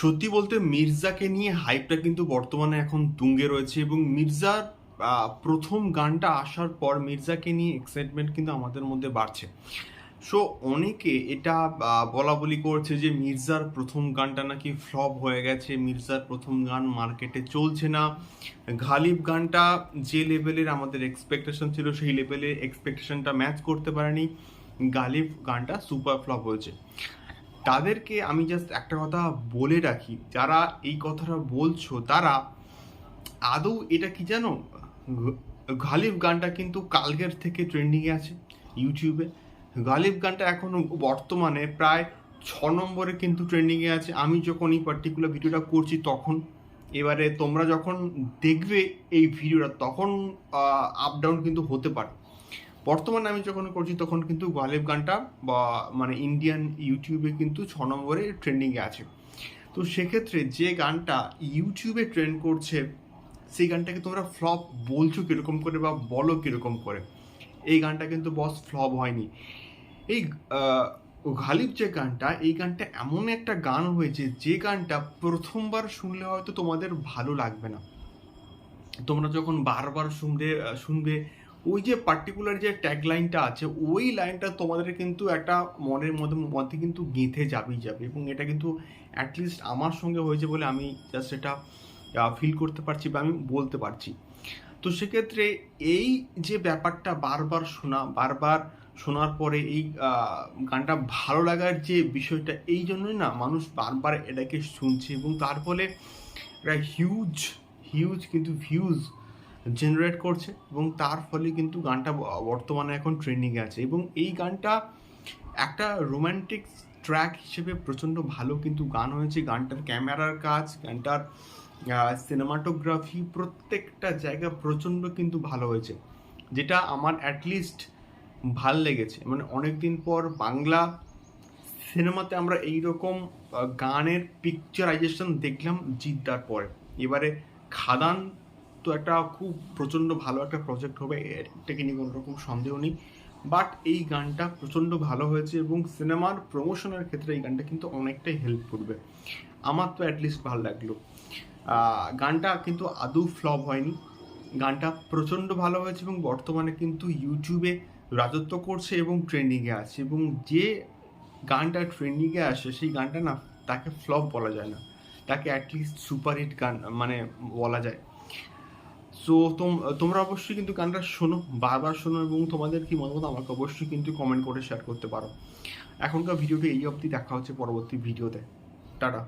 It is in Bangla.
সত্যি বলতে মির্জাকে নিয়ে হাইপটা কিন্তু বর্তমানে এখন তুঙ্গে রয়েছে এবং মির্জার প্রথম গানটা আসার পর মির্জাকে নিয়ে এক্সাইটমেন্ট কিন্তু আমাদের মধ্যে বাড়ছে। সো অনেকে এটা বলা বলি করছে যে মির্জার প্রথম গানটা নাকি ফ্লপ হয়ে গেছে, মির্জার প্রথম গান মার্কেটে চলছে না। ঘালিব গানটা যে লেভেলের আমাদের এক্সপেকটেশন ছিল, সেই লেভেলের এক্সপেকটেশনটা ম্যাচ করতে পারেনি। গালিব গানটা সুপার ফ্লপ হয়েছে। তাদেরকে আমি জাস্ট একটা কথা বলে রাখি, যারা এই কথাটা বলছো তারা আদৌ এটা কি জানো? গালিব গানটা কিন্তু কালকের থেকে ট্রেন্ডিংয়ে আছে ইউটিউবে গালিব গানটা এখন বর্তমানে প্রায় ছ নম্বরে কিন্তু ট্রেন্ডিংয়ে আছে। আমি যখন এই পার্টিকুলার ভিডিওটা করছি তখন, এবারে তোমরা যখন দেখবে এই ভিডিওটা, তখন আপ ডাউন কিন্তু হতে পারে। বর্তমানে আমি যখন করছি, তখন কিন্তু গালিব গানটা বা মানে ইন্ডিয়ান ইউটিউবে কিন্তু ছ নম্বরে ট্রেন্ডিংয়ে আছে। তো সেক্ষেত্রে যে গানটা ইউটিউবে ট্রেন্ড করছে, সেই গানটাকে তোমরা ফ্লপ বলছো কীরকম করে বা বলো কীরকম করে, এই গানটা কিন্তু বস ফ্লপ হয়নি। এই গালিব যে গানটা, এই গানটা এমন একটা গান হয়েছে, যে গানটা প্রথমবার শুনলে হয়তো তোমাদের ভালো লাগবে না। তোমরা যখন বারবার শুনবে শুনবে ওই যে পার্টিকুলার যে ট্যাগ লাইনটা আছে, ওই লাইনটা তোমাদের কিন্তু একটা মনের মধ্যে মধ্যে কিন্তু গেঁথে যাবেই যাবে এবং এটা কিন্তু অ্যাটলিস্ট আমার সঙ্গে হয়েছে বলে আমি জাস্ট এটা ফিল করতে পারছি বা আমি বলতে পারছি। তো সেক্ষেত্রে এই যে ব্যাপারটা বারবার শোনা, বারবার শোনার পরে এই গানটা ভালো লাগার যে বিষয়টা, এই জন্যই না মানুষ বারবার এটাকে শুনছে এবং তার ফলে একটা হিউজ হিউজ কিন্তু ভিউজ জেনারেট করছে এবং তার ফলে কিন্তু গানটা বর্তমানে এখন ট্রেন্ডিংয়ে আছে এবং এই গানটা একটা রোমান্টিক ট্র্যাক হিসেবে প্রচণ্ড ভালো কিন্তু গান হয়েছে। গানটার ক্যামেরার কাজ, গানটার সিনেমাটোগ্রাফি প্রত্যেকটা জায়গা প্রচণ্ড কিন্তু ভালো হয়েছে। যেটা আমার অ্যাটলিস্ট ভালো লেগেছে। মানে অনেক দিন পর বাংলা সিনেমাতে আমরা এই রকম গানের পিকচারাইজেশন দেখলাম জিদ্দার পরে। এবারে খাদান তো একটা খুব প্রচণ্ড ভালো একটা প্রজেক্ট হবে এটাকে নিয়ে কোনো রকম সন্দেহ নেই। বাট এই গানটা প্রচণ্ড ভালো হয়েছে এবং সিনেমার প্রমোশনের ক্ষেত্রে এই গানটা কিন্তু অনেকটাই হেল্প করবে। আমার তো অ্যাটলিস্ট ভালো লাগল। গানটা কিন্তু আদৌ ফ্লপ হয়নি। গানটা প্রচণ্ড ভালো হয়েছে এবং বর্তমানে কিন্তু ইউটিউবে রাজত্ব করছে এবং ট্রেন্ডিংয়ে আছে এবং যে গানটা ট্রেন্ডিংয়ে আসে, সেই গানটা না তাকে ফ্লপ বলা যায় না। তাকে অ্যাটলিস্ট সুপারহিট গান মানে বলা যায়। সো তোমরা অবশ্যই কিন্তু গানটা শোনো, বারবার শোনো এবং তোমাদের কি মতামত আমাকে অবশ্যই কিন্তু কমেন্ট করে শেয়ার করতে পারো। এখনকার ভিডিওটি এই অবধি দেখা হচ্ছে পরবর্তী ভিডিওতে টাটা।